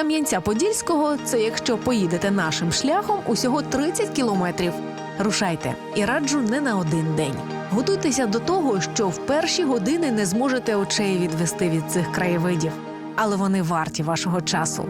Кам'янця-Подільського це якщо поїдете нашим шляхом усього 30 кілометрів. Рушайте і раджу не на один день. Готуйтеся до того, що в перші години не зможете очей відвести від цих краєвидів, але вони варті вашого часу.